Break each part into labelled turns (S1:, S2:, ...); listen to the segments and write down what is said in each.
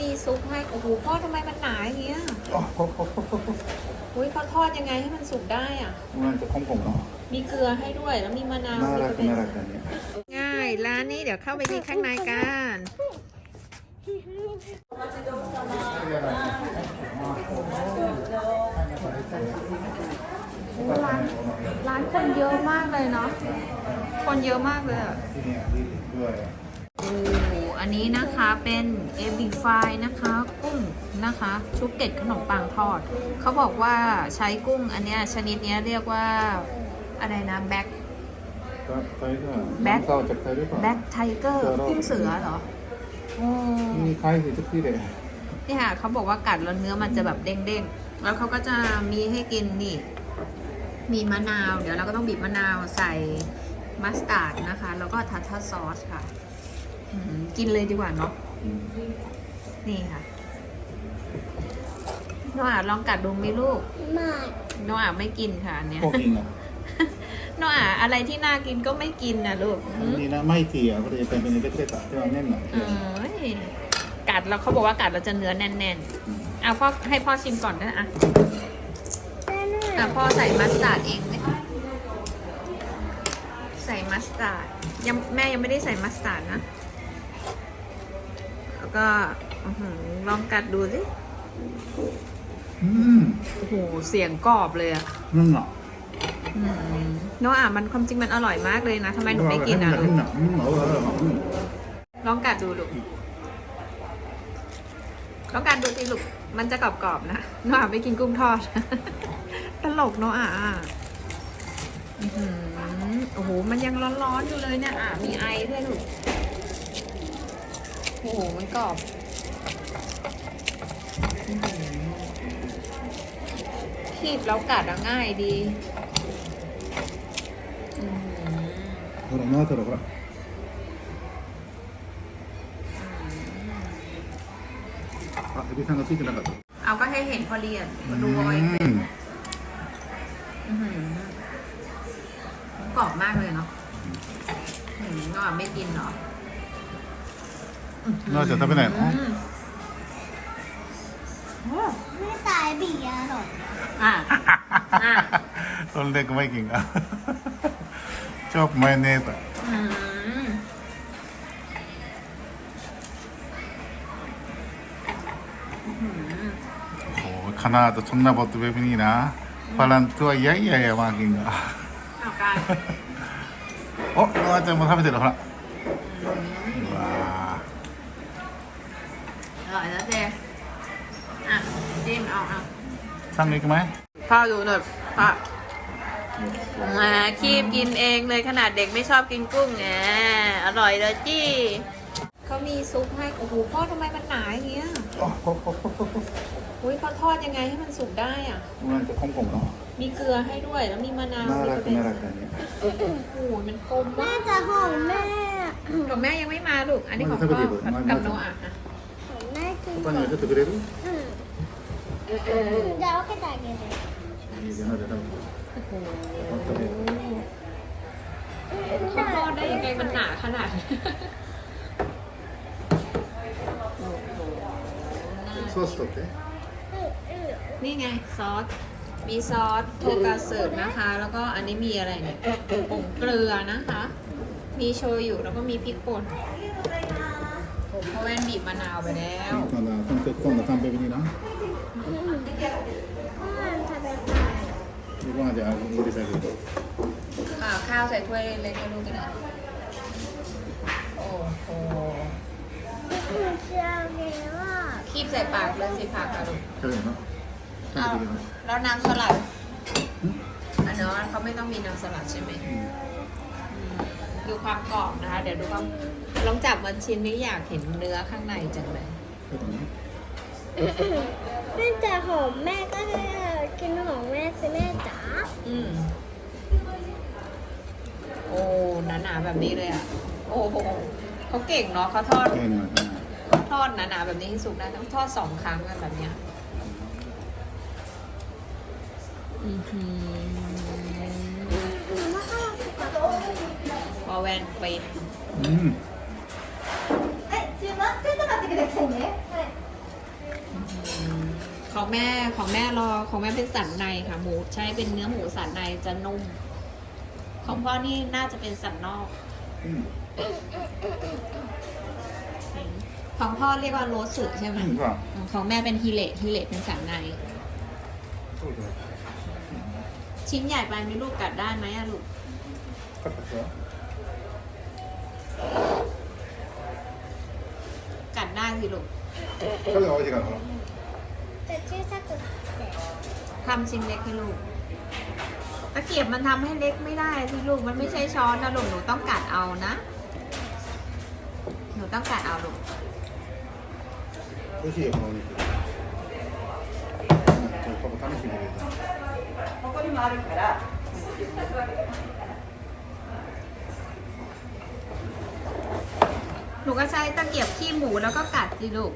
S1: มีซุปให้โอ้โหพ่อทำไมมันหนาอย่างเงี้ยอุ้ยเขาทอดยังไงให้มันสุกได้อะ
S2: มันจะคมๆเนาะ
S1: มีเกลือให้ด้วยแล้วมีมะนาว
S2: น่า
S1: มี
S2: รั
S1: ก
S2: ก
S1: ระเทีย
S2: น่ามรักกันเนี่ย
S1: ง่ายร้านนี้เดี๋ยวเข้าไปที่ข้างในกันร้านร้านคนเยอะมากเลยเนาะคนเยอะมากเลยอะ
S2: ที่เนี่ยที่ด้วย
S1: โอ้โห อันนี้นะคะเป็นเอบิฟายนะคะกุ้งนะคะชุบเกล็ดขนมปังทอด เขาบอกว่าใช้กุ้งอันเนี้ยชนิดเนี้ยเรียกว่าอะไรนะแบ็ค
S2: ก็ไทยก็
S1: แบ็ค
S2: เข้าจากไทยหรือเปล่า
S1: แบ็คไทเกอร์กุ้งเสือเหรอโอ้
S2: มีใครสิทุกที่เลย
S1: นี่ค่ะเขาบอกว่ากัดแล้วเนื้อมันจะแบบเด้งๆ แล้วเขาก็จะมีให้กินนี่ มีมะนาว เดี๋ยวเราก็ต้องบีบมะนาวใส่มัสตาร์ดนะคะ แล้วก็ทัททัสซอสค่ะอืม กินเลยดีกว่าเนาะนี่ค่ะโนอาลองกัดดูไหมลูก
S3: ไม่
S1: โนอาไม่กินค่ะอันเนี้ย
S2: พวกกินอะ
S1: โนอาอะไรที่น่ากินก็ไม่กินนะลูก
S2: อั
S1: หื
S2: น
S1: ม
S2: นี้นะไม่เกี่ยวก็จะเป็นเป็นเล็กๆอะที่เราแน่นหน่อย
S1: เอ้ยกัดแล้วเขาบอกว่ากัดเราจะเนื้อแน่นๆเอาพ่อให้พ่อชิมก่อนนะอะ
S3: แต่น่ะ
S1: อะพ่อใส่มัสตาร์ดเองไหมใส่มัสตาร์ดยังแม่ยังไม่ได้ใส่มัสตาร์ดนะ แล้วก็อื้อหือลองกัดดูสิ
S2: อืม
S1: โอ้โหเสียงกรอบเลยอะ
S2: นั่นเหรอ
S1: อืมโนอะมันความจริงมันอร่อยมากเลยนะทำไมหนูไม่กินอะลูก
S2: นั่นอืมเออเอออืม
S1: ลองกัดดูลูก ลองกัดดูสิลูก มันจะกรอบๆนะ โนอะไม่กินกุ้งทอด ตลกโนอะอื้อหือโอ้โห มันยังร้อนๆอยู่เลยเนี่ยอะมีไอด้วยลูก โอ้โหมันกรอบอื้อหือคีบแล้วกัดอะง่ายดีอื้อหือ
S2: ほら、なったらほら。 あ、エビさんがついてなかった。
S1: เอาก็ให้เห็นพอดีอ่ะดูเอาไว้
S2: う
S1: เป็น
S2: ん
S1: อื้อหือกรอบมากเลยเนาะอืมก็ไม่กินเหรอ
S2: なあちゃん食べないの
S1: อืม
S3: ไม่ตายบีอร่อย
S1: อ่ะ อ่ะ
S2: それでマイキンが。チョップマヨネーズ。
S1: อืม
S2: おかなとそんなボットベビにな。パランとはいやいやいや、マーキンが。
S1: เอาการ
S2: お、ノアちゃんも食べてる、ほら。う
S1: ร่อยแล้วเจจิ้มเอาเอา
S2: สั่งอีกไหม
S1: พ่อดูหน่อยพ่อมาคีบกินเองเลยขนาดเด็กไม่ชอบกินกุ้งแงอร่อยเลยจี้เขามีซุปให้ โอ้โหพ่อทำไมมันหนาอย่างเงี้ยอุ้ยเขาทอดยังไงให้มันสุกได้อะ
S2: มันจะคงกล
S1: มเนาะมีเกลือให้ด้วยแล้วมีมะนาว
S2: น่า
S1: รักน่า
S2: รั
S1: ก
S2: อันนี้
S1: โอ้โหมันกลม
S3: แม่จะหอมแม่
S1: ของแม่ยังไม่มาลูก อันนี้ของพ่อกับโนอะ
S3: 오빠는 해줘도 그래 도?
S2: 응. 이제 어깨 달게 돼. 이
S1: 게 하나 되
S2: 나 보 다.
S1: เขาทอดได้ยังไงมันหนาขนาดนี้ 소스 어 때? นี่ไงซอส มีซอสโทกาเสิร์ฟนะคะ แล้วก็อันนี้มีอะไรเนี่ยผงเกลือนะคะ มีโชยุแล้วก็มีพริกป่น เพราะแว่นบีบมะนาวไปแล้ว
S2: 今度は今度今度完璧にな。
S3: うんご飯食べたい
S2: でご飯じゃあ入れてあげる。
S1: อ่าข้าวใส่ถ้วยเล็กๆให้ลูกกันนะโอ้โห
S3: 仕上げは
S1: คีบใส่ปากเลยสิผักอะลูก
S2: 食べるの。食
S1: อ้าว
S2: べてきます。
S1: แล้วน้ำสลัดอันเนาะเขาไม่ต้องมีน้ำสลัดใช่ไหมอื คือความกรอบนะคะ เดี๋ยวดูว่าลองจับมันชิ้นนี้อยากเห็นเนื้อข้างในจังเลย
S3: แม่จะหอมแม่ก็ได้กินของแม่สิแม่จ๋า
S1: อืมโอ้หนาๆแบบนี้เลยอะ โอ้โหเขาเก่งเนาะเขาทอด
S2: เก่า
S1: ทอดหนาๆแบบนี้ให้สุกได้ต้องทอดสองครั้งแบบเนี้ยอือหือ แวนเป็น
S2: うん。
S3: はい、ちょ待ってて待ってくださいね。はい。
S1: ของแม่ของแม่รอของแม่เป็นสันในค่ะ หมูใช้เป็นเนื้อหมูสันในจะนุ่ม ของพ่อนี่น่าจะเป็นสันนอก
S2: อืม
S1: ของพ่อเรียกว่าโรสสึใช่ไหม
S2: อืมค่ะ
S1: ของแม่เป็นฮิเลตฮิเลตเป็นสันใน
S2: そうですね
S1: ชิ้นใหญ่ไปไหมีลูกกัดได้ไหมอะลูก
S2: カットですよ
S1: กัดได้สิลูก
S2: それが美味しいからほら
S3: แต่ชื่อถ้าเกิดแต่
S1: ทำชิ้นเล็กให้ลูก ตะเกียบมันทำให้เล็กไม่ได้สิลูก มันไม่ใช่ช้อนนะลูก หนูต้องกัดเอานะ หนูต้องกัดเอาลูก
S2: 美味しいよこのお肉うんちょっとパパ試してみてください
S4: ここにもあるから。 ู
S1: ก็ใช้ตะเกียบขี้หมูแล้วก็กัดจิลูก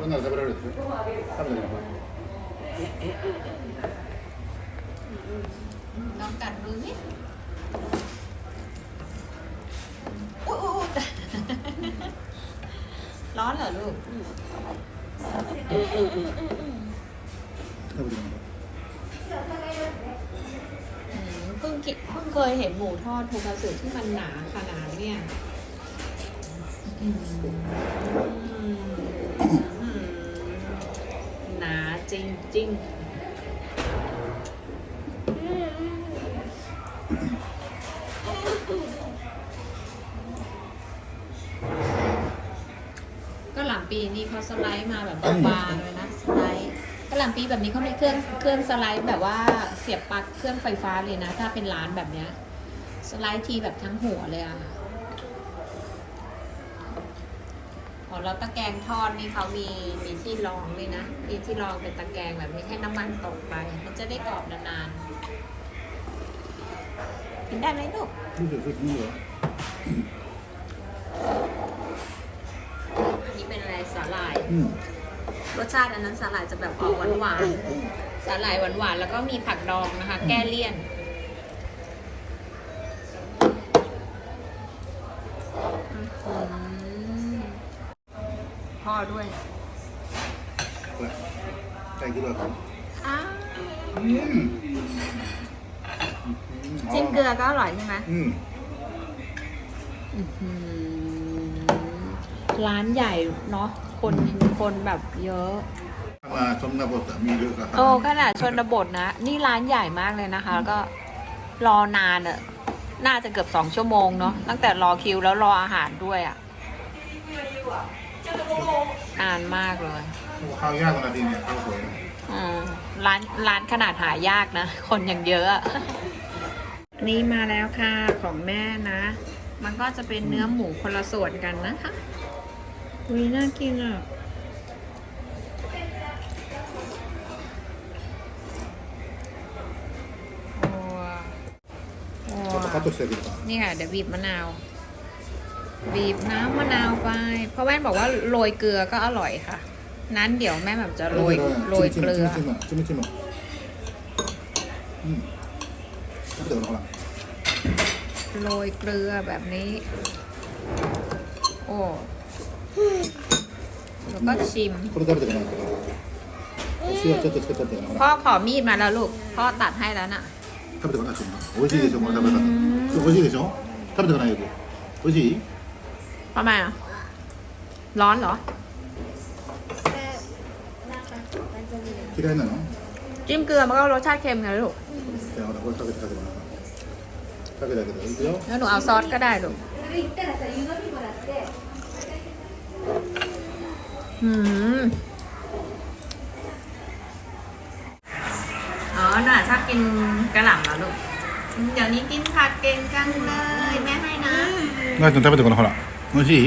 S2: 누 나?
S1: ลองกัดดูมิ๊ยอุ๊ยอุ๊ร้อนเหรอลูก เคยเห็นหมูทอดโทคัตสึที่มันหนาขนาดเนี่ยอืมอืมหนาจริงจริง
S3: อืมอืม
S1: ๆก็หลังปีนี้เขาสไลด์มาแบบบางๆ ล่ำปีแบบนี้เขาไม่เครื่องเครื่องสไลด์แบบว่าเสียบปลั๊กเครื่องไฟฟ้าเลยนะ ถ้าเป็นร้านแบบเนี้ย สไลด์ทีแบบทั้งหัวเลยอะขอเราตะแกงทอดนี่เขามีมีที่รองเลยนะมีที่รองเป็นตะแกงแบบไม่ให้น้ำมันตกไป มันจะได้กรอบนานๆกินได้ไหมลูก
S2: นี่
S1: อันนี้เป็นอะไรสาหร่าย
S2: อ
S1: รสชาติอันนั้นสาหร่ายจะแบบออกหวานหวานสาหร่ายหวานหวานแล้วก็มีผักดองนะคะ แก้เลี่ยน พ่อด้วย
S2: ใกล้กิ
S1: นด้ว
S2: ครับ
S1: จิ้มเกลือก็อร่อยใช่ไหมร้านใหญ่เนาะ คนคนแบบเยอะ
S2: มาชนบทมีเยอะครับ
S1: โอ้ขนาดชนบทนะ นี่ร้านใหญ่มากเลยนะคะ แล้วก็รอนานอะน่าจะเกือบสองชั่วโมงเนาะตั้งแต่รอคิวแล้วรออาหารด้วยอะนานมากเลย
S2: ข้าวยากขนาดนี้เนี่ยข้าวสวย
S1: ร้านร้านขนาดหายากนะ คนยังเยอะนี่มาแล้วค่ะของแม่นะ มันก็จะเป็นเนื้อหมูคนละส่วนกันนะคะ อุ้ยน่ากินอ่ะโอ้โอ้
S2: ちょっとカットしてあげるか
S1: นี่ค่ะ เดี๋ยวบีบมะนาว บีบน้ำมะนาวไป เพราะแม่บอกว่าโรยเกลือก็อร่อยค่ะ นั้นเดี๋ยวแม่แบบจะโรยโรยเกลือ
S2: チムチムチムうん食べてくださいほら
S1: โรยเกลือแบบนี้ โอ้ แล้วก็ชิม
S2: これ食べてください塩ちょっとつけてってほ
S1: พ่อ
S2: ら
S1: ขอมีดมาแล้วลูก พ่อตัดให้แล้วน่ะ
S2: 食べてください美味しいでしょこの食べ方美味しいでしょ食べてくださいよ美味しい
S1: ทำไมอ่ะ ร้อนเหรอ
S3: แต่นะคะมันจะมี
S2: 嫌いなの
S1: จิ้มเกลือมันก็รสชาติเค็มไงลูก
S2: じゃあほらこれかけてかけてかけてあげていくよ
S1: แล้วหนูเอาซอสก็ได้ลูก หืมอ๋อน่ะชอบกินกระหล่ำเหรอลูก เดี๋ยวนี้กินผักเก่งจังเลย แม่ให้นะ
S2: ナイ君食べてこのほら美味しい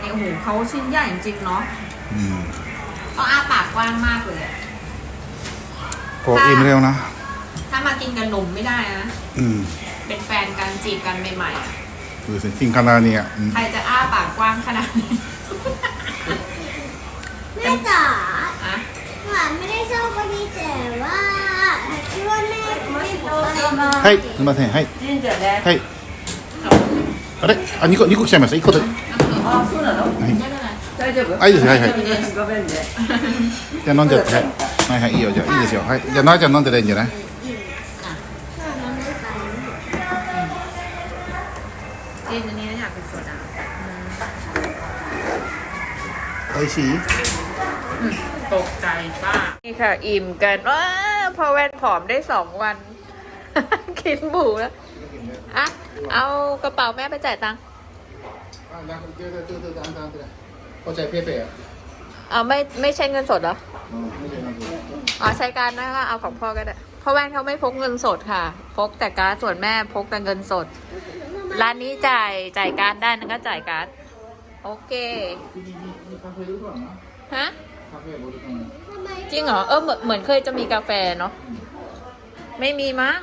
S1: นี่โอ้โหเขาชิ้นใหญ่จริงๆเนาะ
S2: うん
S1: เขาอ้าปากกว้างมากเลยอะ
S2: こうอิ่มเร็วนะ
S1: ถ้ามากินกับหนุ่มไม่ได้นะ
S2: うん
S1: เป็นแฟนกันจีบกันใหม่ๆอะ
S2: そうですね金カナにうん
S1: ใครจะอ้าปากกว้างขนาดนี้
S3: แม่จ๋า
S1: อะ
S3: หวานไม่ได้ชอบคนนี้แต่ว่าคิดว่าแม่ไม่บอกว่า
S2: はいすみませんはい
S4: 神社で。
S2: はい あれあ、2個、2個来ちゃいました。1個で。
S4: あ、そうなの
S2: はい。
S4: 大丈夫
S2: あ、いいです。はいはい。
S4: ごめんね。
S2: じゃあ飲んじゃって。はい。はいはい、いいよ。じゃあ、いいですよ。はい。じゃあ、なあちゃん飲んでないんじゃない
S1: ไป
S2: สี
S1: ตกใจป้านี่ค่ะ อิ่มกันว้าพอแว่นผอมได้สองวัน กินบูแล้วอะเอากระเป๋าแม่ไปจ่ายตังค์
S2: เเอา
S1: ไม่ไม่ใช่เงินสดเหรออ๋อใช้การนะคะเอาของพ่อก็ได้พ่อแว่นเขาไม่พกเงินสดค่ะ พกแต่การ์ดส่วนแม่พกแต่เงินสด ร้านนี้จ่ายจ่ายการ์ดได้นั่นก็จ่ายการ์ดโอเค
S2: คาเฟ่รือก่า
S1: นะ
S2: ฮะ คาเฟ่บ
S3: ริการ
S1: จริงเหรอ เออเหมือนเคยจะมีกาแฟเนาะ ไม่มีมั้ง